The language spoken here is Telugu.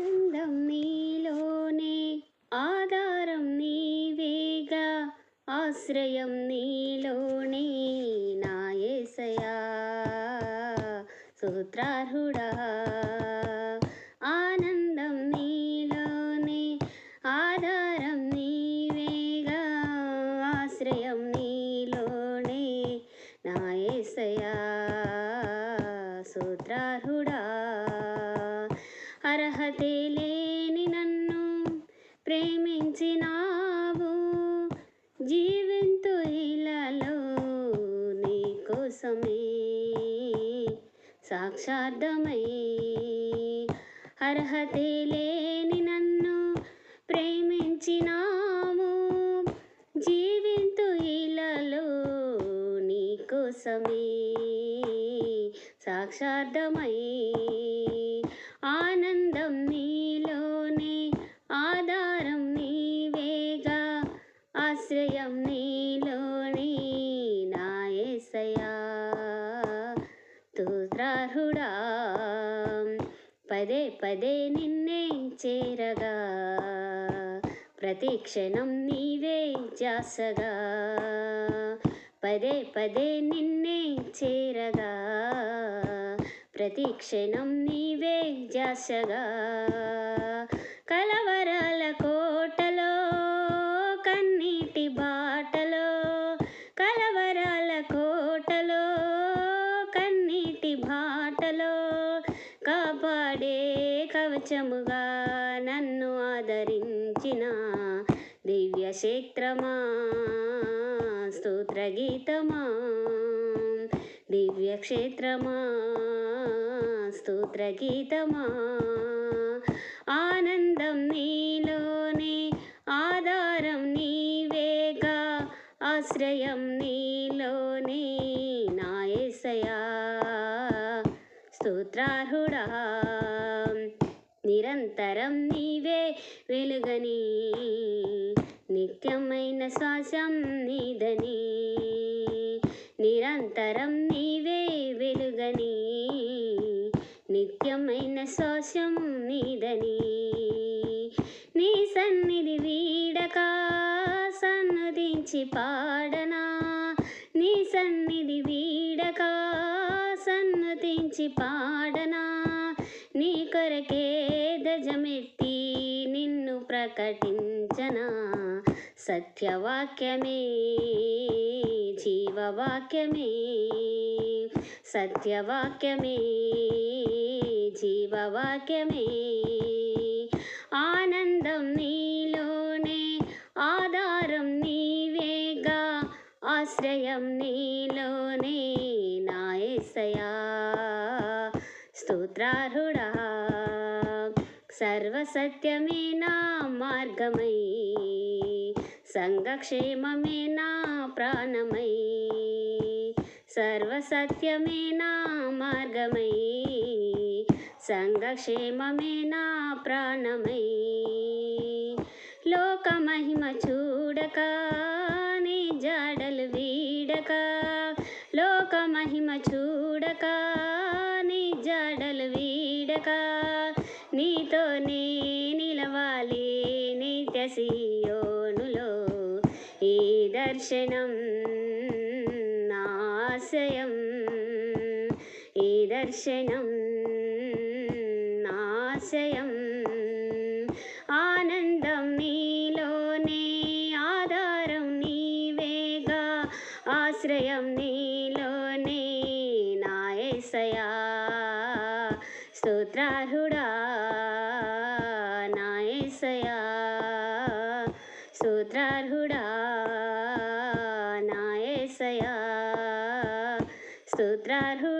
ఆనందం నీలోనే ఆధారం నీవేగా ఆశ్రయం నీలోనే నాయసయా సూత్రార్హుడా. ఆనందం నీలోనే ఆధారం నీవేగా ఆశ్రయం నీలోనే నాయసయా సూత్రార్హుడా. అర్హతే లేని నన్ను ప్రేమించినావు. జీవింతు ఇలాలో నీ కోసమే సాక్షార్థమై అర్హతే లేని నన్ను ప్రేమించినావు. జీవింతు ఇలాలో నీ కోసమే సాక్షార్థమై ఆనంద నీలోనే ఆధారం నీవేగా ఆశ్రయం నీలోనే నాయసయా యేసయ్యా పదే పదే నిన్నే చేరగా ప్రతి క్షణం నీవే జాసగా. పదే పదే నిన్నే చేరగా ప్రతి క్షణం నీవే జాసగా. కలవరాల కోటలో కన్నీటి బాటలో కలవరాల కోటలో కన్నీటి బాటలో కాపాడే కవచముగా నన్ను ఆదరించిన దివ్య క్షేత్రమా స్తోత్ర గీతమా దివ్య క్షేత్రమా స్తోత్ర గీతమా ఆనందం నీలోనే ఆధారం నీవేగా ఆశ్రయం నీలోనే నాయసయా. స్తోత్రార్హుడా నిరంతరం నీవే వెలుగని నిత్యమైన శ్వాసం నీదని. నిరంతరం నీవే నిత్యమైన శోషం నీదని. నీ సన్నిధి వీడక సన్నదించి పాడనా. నీ సన్నిధి వీడక సన్నతించి పాడనా. నీ కొరకే దజమెత్తి నిన్ను ప్రకటించనా. సత్యవాక్యమే జీవవాక్యమే సత్యవాక్యమే. జీవవాక్యమే. ఆనందం నీలోనే ఆధారం నీవేగా ఆశ్రయం నీలోనే నాయసయా స్తోత్రార్హుడా సర్వసత్యమే నా మార్గమై సంఘక్షేమమే నా ప్రాణమై సర్వసత్యమే నా మార్గమై. సంఘక్షేమమే నా ప్రాణమై. లోక మహిమ చూడక నీ జాడలు వీడక. లోక మహిమ చూడక నీ జాడలు వీడక. నీతోనే నిలవాలి నిత్య సియోనులో. ఈ దర్శనం నాశయం ఈ దర్శనం నాశయం. ఆనందం నీలోనే ఆధారం నీవేగా. ఆశ్రయం నీలోనే నాయసయా. యేసయ్యా స్తోత్రార్హుడా నా యేసయ్యా స్తోత్రార్హుడా నా స్తోత్రార్హుడా